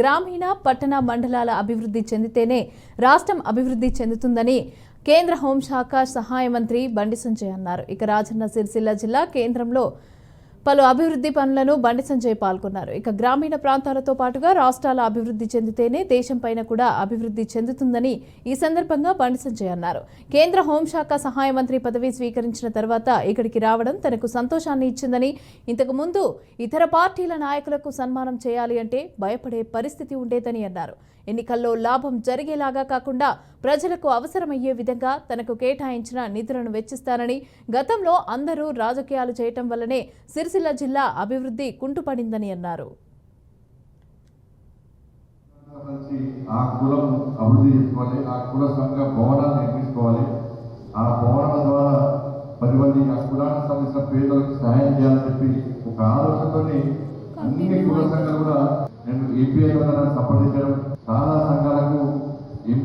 గ్రామీణ పట్టణ మండలాల అభివృద్ధి చెందితేనే రాష్ట్రం అభివృద్ధి చెందుతుందని కేంద్ర హోంశాఖ సహాయ మంత్రి బండి సంజయ్ అన్నారు. ఇక రాజన్న సిరిసిల్ల జిల్లా కేంద్రంలో పలు అభివృద్ధి పనులను బండి సంజయ్ పాల్గొన్నారు. ఇక గ్రామీణ ప్రాంతాలతో పాటుగా రాష్ట్రాల అభివృద్ధి చెందితేనే దేశం పైన కూడా అభివృద్ధి చెందుతుందని ఈ సందర్భంగా బండి సంజయ్ అన్నారు. కేంద్ర హోంశాఖ సహాయ మంత్రి పదవి స్వీకరించిన తర్వాత ఇక్కడికి రావడం తనకు సంతోషాన్ని ఇచ్చిందని ఇంతకు ముందు ఇతర పార్టీల నాయకులకు సన్మానం చేయాలి అంటే భయపడే పరిస్థితి ఉండేదని అన్నారు. ఎన్నికల్లో లాభం జరిగేలాగా కాకుండా ప్రజలకు అవసరమయ్యే విధంగా తనకు కేటాయించిన నిధులను వెచ్చిస్తానని గతంలో అందరూ రాజకీయాలు చేయటం వల్లనే సిరిసిల్ల జిల్లా అభివృద్ధి కుంటుపడిందని అన్నారు. ఆ కులం అభివృద్ధి చేసుకోవాలి ఆ కుల సంఘ భవనాలు నిర్మించుకోవాలి. ఆ భవనాల ద్వారా పది మంది ఆ కులానికి సంబంధించిన పేదలకు సహాయం చేయాలని చెప్పి ఒక ఆలోచనతోని అన్ని కుల సంఘాలు కూడా నేను ఏపీఐ సంప్రదించడం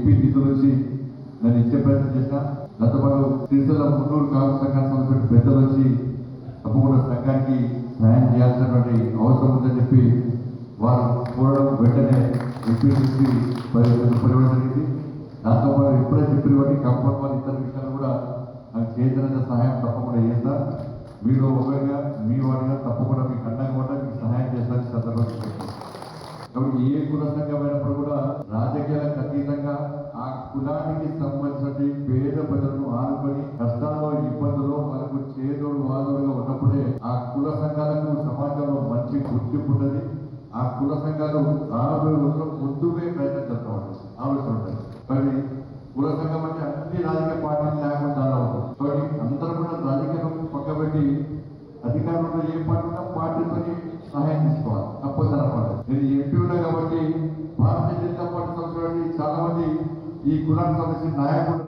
ఎంపీ నిధుల నుంచి నేను ఇచ్చే ప్రయత్నం చేసిన దాంతో పాటు మున్నూరు కాంగ్రెస్ సంఘానికి సంబంధించిన పెద్దలు వచ్చి తప్పకుండా సంఘానికి సహాయం చేయాల్సినటువంటి అవసరం ఉందని చెప్పి వారు చూడడం వెంటనే ఎంపీ నుంచి పరిగణ జరిగింది. దాంతోపాటు ఇప్పుడే చెప్పినటువంటి కంపౌండ్ వాళ్ళు ఇతర విషయాలు కూడా నాకు చేతనంత సహాయం తప్పకుండా చేస్తా. మీరు ఒకరిగా మీ వాడిగా తప్పకుండా మీకు అండగా కూడా మీకు సహాయం చేస్తారని సందర్భంగా చెప్తున్నాను. కాబట్టి ఏ కుల సంఘమైనప్పుడు కూడా రాజకీయాలకు అతీతంగా ఆ కులానికి సంబంధించిన పేద ప్రజలను ఆనుకొని కష్టాల్లో ఇబ్బందుల్లో మనకు చేదోడు వాదులుగా ఉన్నప్పుడే ఆ కుల సంఘాలకు సమాజంలో మంచి గుర్తింపు ఉన్నది ఆ కుల సంఘాలు రాబోయే రోజుల్లో ముందుగా ప్రయత్నం చేస్తూ ఉంటారు ఆలోచన ఉంటుంది మరి కుల సంఘం అంటే అన్ని రాజకీయ పార్టీలు లేకుండా ఉంటుంది. కాబట్టి అందరూ కూడా రాజకీయం పక్కబెట్టి అధికారంలో ఏ పార్టీ పార్టీతో సహాయం తీసుకోవాలి తప్పదు అనమాట నేను ఎంపీ ఉన్నా కాబట్టి ఈ కులం సంబంధించిన నాయకుడు